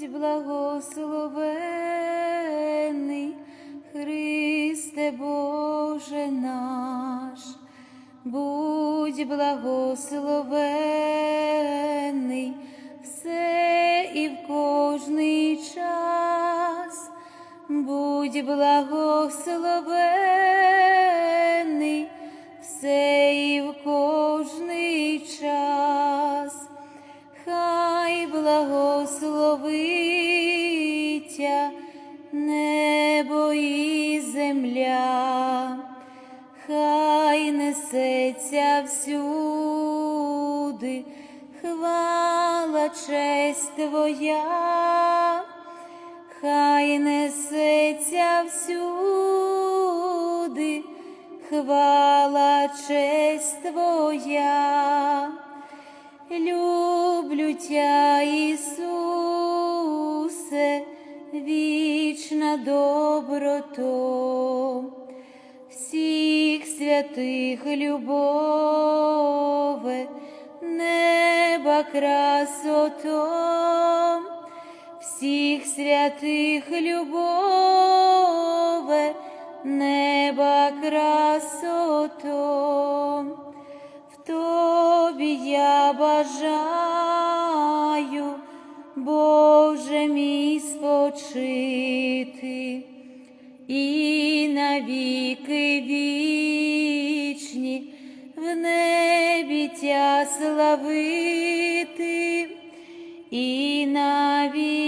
Будь благословений, Христе Боже наш, будь благословений все і в кожний час, будь благословений все і в кожний благословиться небо і земля, хай несеться всюди, хвала честь Твоя, хай несеться всюди, хвала честь Твоя. Люблю Тя, Ісусе, вічна доброто, всіх святих любове, неба красото, всіх святих любове, неба красото. Я бажаю, Боже мій спочити, і навіки вічні в небі тя славити, і навіки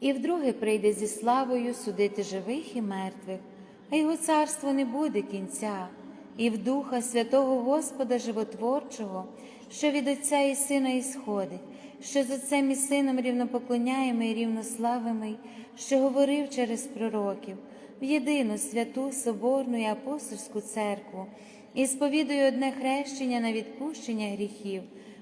І вдруге прийде зі славою судити живих і мертвих, а його царство не буде кінця, і в Духа Святого Господа Животворчого, що від Отця і Сина ісходить, що з Отцем і Сином рівнопоклоняємо і рівнославимий, що говорив через пророків, в єдину святу Соборну і апостольську церкву, і сповідую одне хрещення на відпущення гріхів.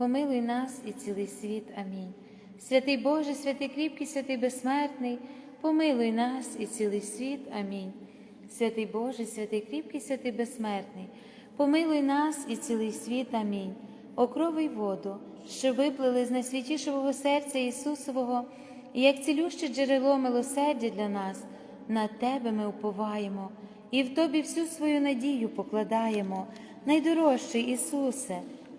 помилуй нас і цілий світ. Амінь. Святий Боже, святий кріпкий, святий безсмертний, помилуй нас і цілий світ. Амінь. Святий Боже, святий кріпкий, святий безсмертний, помилуй нас і цілий світ. Амінь. Окровий воду, що виплили з найсвятішого серця Ісусового, і як цілюще джерело милосердя для нас, на Тебе ми уповаємо, і в Тобі всю свою надію покладаємо, найдорожчий Ісусе,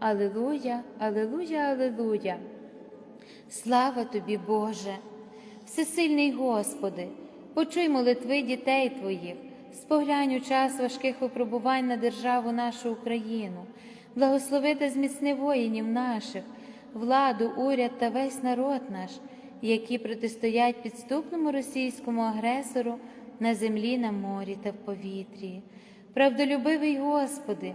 Алилуя, Алилуя, Алилуя. Слава тобі, Боже. Всесильний Господи, почуй молитви дітей Твоїх, споглянь у час важких випробувань на державу нашу Україну, благослови та зміцни воїнів наших, владу, уряд та весь народ наш які протистоять підступному російському агресору на землі, на морі та в повітрі. Правдолюбивий Господи,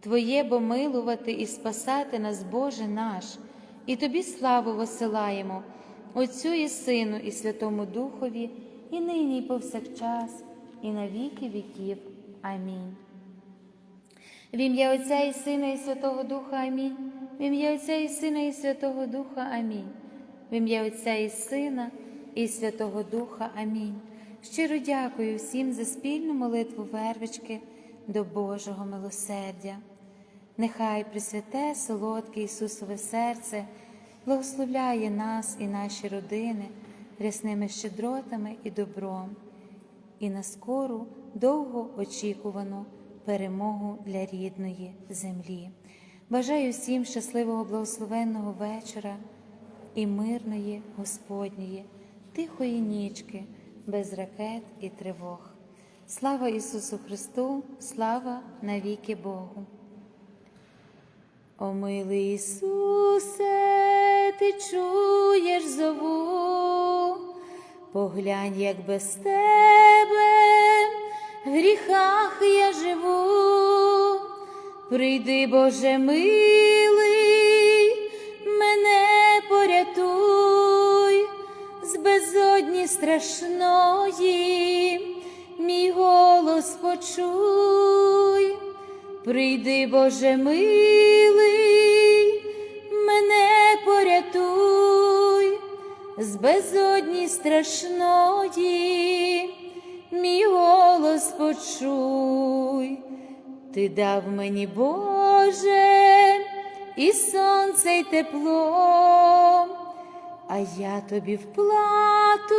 Твоє бо милувати і спасати нас, Боже наш, і Тобі славу посилаємо, Отцю і Сину, і Святому Духові, і нині, і повсякчас, і на віки віків. Амінь. В ім'я Отця і Сина, і Святого Духа Амінь. В ім'я Отця і Сина, і Святого Духа Амінь. В ім'я Отця і Сина і Святого Духа. Амінь. Щиро дякую всім за спільну молитву вервички до Божого милосердя. Нехай Пресвяте, солодке Ісусове серце благословляє нас і наші родини рясними щедротами і добром, і на скору довго очікувану перемогу для рідної землі. Бажаю всім щасливого благословенного вечора і мирної Господньої, тихої нічки, без ракет і тривог. Слава Ісусу Христу, слава навіки Богу. О милий Ісусе, ти чуєш зову, поглянь, як без тебе в гріхах я живу, прийди, Боже милий, мене порятуй, з безодні страшної, Прийди, Боже милий, мене порятуй, з безодні страшної, мій голос почуй, ти дав мені, Боже, і сонце, й тепло, а я тобі в плату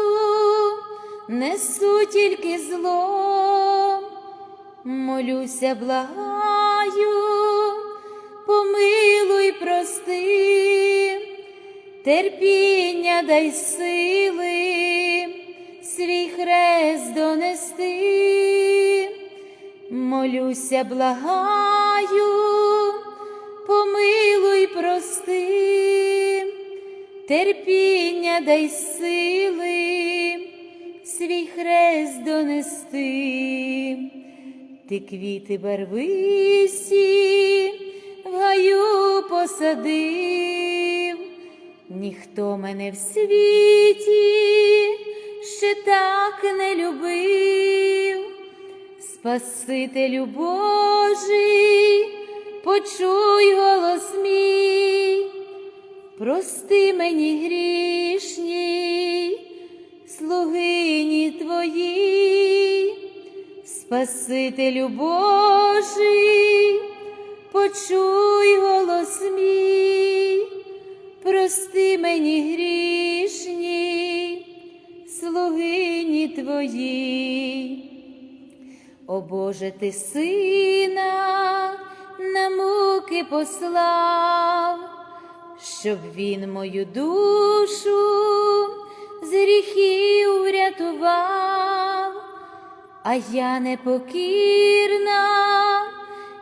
несу тільки зло. Молюся, благаю, помилуй, прости, терпіння дай сили, свій хрест донести, молюся, благаю, помилуй, прости, терпіння дай сили, свій хрест донести. Ти квіти барвисі в посадив, ніхто мене в світі ще так не любив, Спасителю Божий, почуй голос мій, прости мені грішній, слугині твої. Спасителю Божий, почуй голос мій, прости мені грішні, слугині твої. О Боже, ти сина на муки послав, щоб він мою душу з гріхів врятував а я непокірна